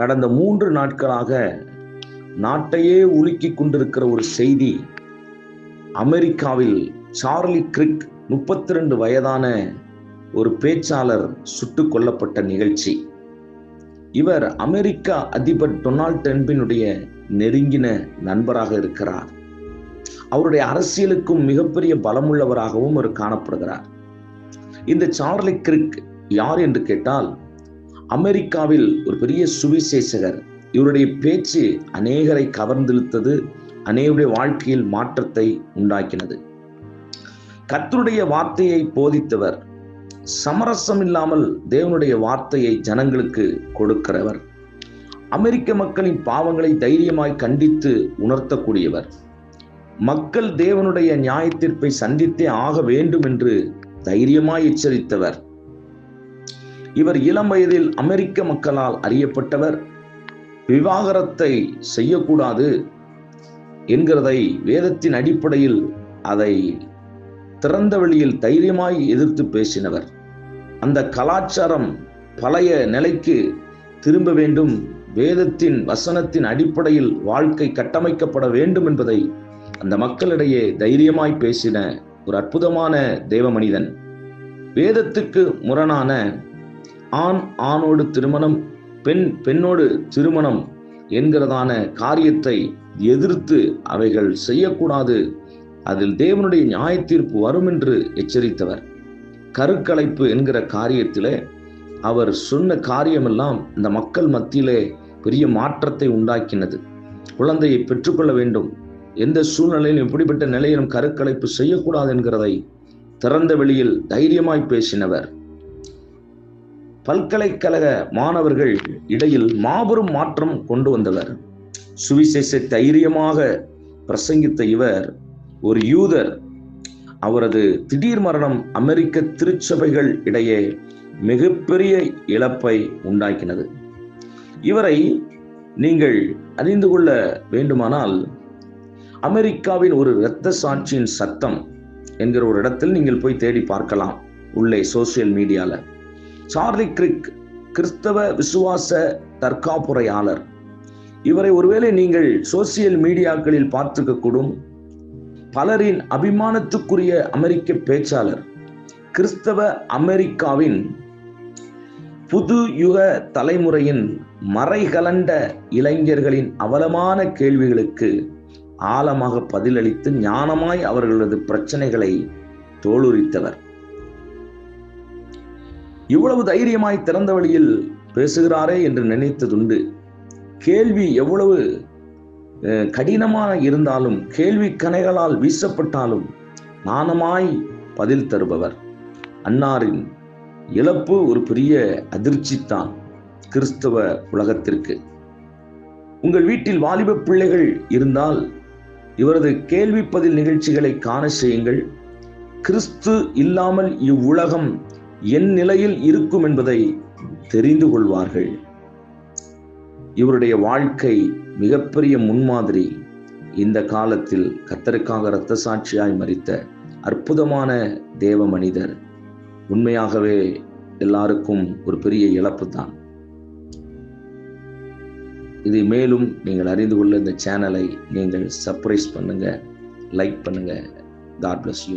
கடந்த மூன்று நாட்களாக நாட்டையே உலுக்கிக் கொண்டிருக்கிற ஒரு செய்தி அமெரிக்காவில் சார்லி கிரிக் முப்பத்தி ரெண்டு வயதான ஒரு பேச்சாளர் சுட்டுக் கொல்லப்பட்ட நிகழ்ச்சி. இவர் அமெரிக்க அதிபர் டொனால்ட் ட்ரம்பினுடைய நெருங்கின நண்பராக இருக்கிறார். அவருடைய அரசியலுக்கும் மிகப்பெரிய பலமுள்ளவராகவும் அவர் காணப்படுகிறார். இந்த சார்லி கிரிக் யார் என்று கேட்டால் அமெரிக்காவில் ஒரு பெரிய சுவிசேஷகர். இவருடைய பேச்சு அநேகரை கவர்ந்திழுத்தது அநேகருடைய வாழ்க்கையில் மாற்றத்தை உண்டாக்கினது. கத்தருடைய வார்த்தையை போதித்தவர் சமரசம் இல்லாமல் தேவனுடைய வார்த்தையை ஜனங்களுக்கு கொடுக்கிறவர். அமெரிக்க மக்களின் பாவங்களை தைரியமாய் கண்டித்து உணர்த்தக்கூடியவர். மக்கள் தேவனுடைய நியாயத்தீர்ப்பை சந்தித்தே ஆக வேண்டும் என்று தைரியமாய் எச்சரித்தவர். இவர் இளம் வயதில் அமெரிக்க மக்களால் அறியப்பட்டவர். விவாகரத்தை செய்யக்கூடாது என்கிறதை வேதத்தின் அடிப்படையில் அதை திறந்த வெளியில் தைரியமாய் எதிர்த்து பேசினவர். அந்த கலாச்சாரம் பழைய நிலைக்கு திரும்ப வேண்டும். வேதத்தின் வசனத்தின் அடிப்படையில் வாழ்க்கை கட்டமைக்கப்பட வேண்டும் என்பதை அந்த மக்களிடையே தைரியமாய் பேசின ஒரு அற்புதமான தேவ மனிதன் வேதத்துக்கு முரணான ஆண் ஆணோடு திருமணம் பெண் பெண்ணோடு திருமணம் என்கிறதான காரியத்தை எதிர்த்து அவைகள் செய்யக்கூடாது. அதில் தேவனுடைய நியாய தீர்ப்பு வரும் என்று எச்சரித்தவர். கருக்கலைப்பு என்கிற காரியத்திலே அவர் சொன்ன காரியமெல்லாம் இந்த மக்கள் மத்தியிலே பெரிய மாற்றத்தை உண்டாக்கினது. குழந்தையை பெற்றுக்கொள்ள வேண்டும். எந்த சூழ்நிலையிலும் இப்படிப்பட்ட நிலையிலும் கருக்கலைப்பு செய்யக்கூடாது என்கிறதை திறந்த வெளியில் தைரியமாய் பேசினவர். பல்கலைக்கழக மாணவர்கள் இடையில் மாபெரும் மாற்றம் கொண்டு வந்தவர். சுவிசேஷ தைரியமாக பிரசங்கித்த இவர் ஒரு யூதர். அவரது திடீர் மரணம் அமெரிக்க திருச்சபைகள் இடையே மிகப்பெரிய இழப்பை உண்டாக்கினது. இவரை நீங்கள் அறிந்து கொள்ள வேண்டுமானால் அமெரிக்காவின் ஒரு இரத்த சாட்சியின் சத்தம் என்கிற ஒரு இடத்தில் நீங்கள் போய் தேடி பார்க்கலாம். உள்ளே சோசியல் மீடியாவில் சார்லி கிரிக் கிறிஸ்தவ விசுவாச தற்காப்புரையாளர். இவரை ஒருவேளை நீங்கள் சோசியல் மீடியாக்களில் பார்த்துக்க கூடும் பலரின் அபிமானத்துக்குரிய அமெரிக்க பேச்சாளர் கிறிஸ்தவ அமெரிக்காவின் புது யுக தலைமுறையின் மறைகலண்ட இளைஞர்களின் அவலமான கேள்விகளுக்கு ஆழமாக பதிலளித்து ஞானமாய் அவர்களது பிரச்சனைகளை தோலுரித்தவர். இவ்வளவு தைரியமாய் திறந்த வழியில் பேசுகிறாரே என்று நினைத்ததுண்டு. கேள்வி எவ்வளவு கடினமாக இருந்தாலும் கேள்வி கணைகளால் வீசப்பட்டாலும் நாணமாய் பதில் தருபவர். அன்னாரின் இழப்பு ஒரு பெரிய அதிர்ச்சி தான் கிறிஸ்தவ உலகத்திற்கு. உங்கள் வீட்டில் வாலிப பிள்ளைகள் இருந்தால் இவரது கேள்வி பதில் நிகழ்ச்சிகளை காண செய்யுங்கள். கிறிஸ்து இல்லாமல் இவ்வுலகம் என் நிலையில் இருக்கும் என்பதை தெரிந்து கொள்வார்கள். இவருடைய வாழ்க்கை மிகப்பெரிய முன்மாதிரி இந்த காலத்தில் கத்தருக்காக இரத்த சாட்சியாய் மறித்த அற்புதமான தேவ மனிதர். உண்மையாகவே எல்லாருக்கும் ஒரு பெரிய இழப்பு தான். இதை மேலும் நீங்கள் அறிந்து கொள்ள இந்த சேனலை நீங்கள் சர்ப்ரைஸ் பண்ணுங்க லைக் பண்ணுங்க. God bless you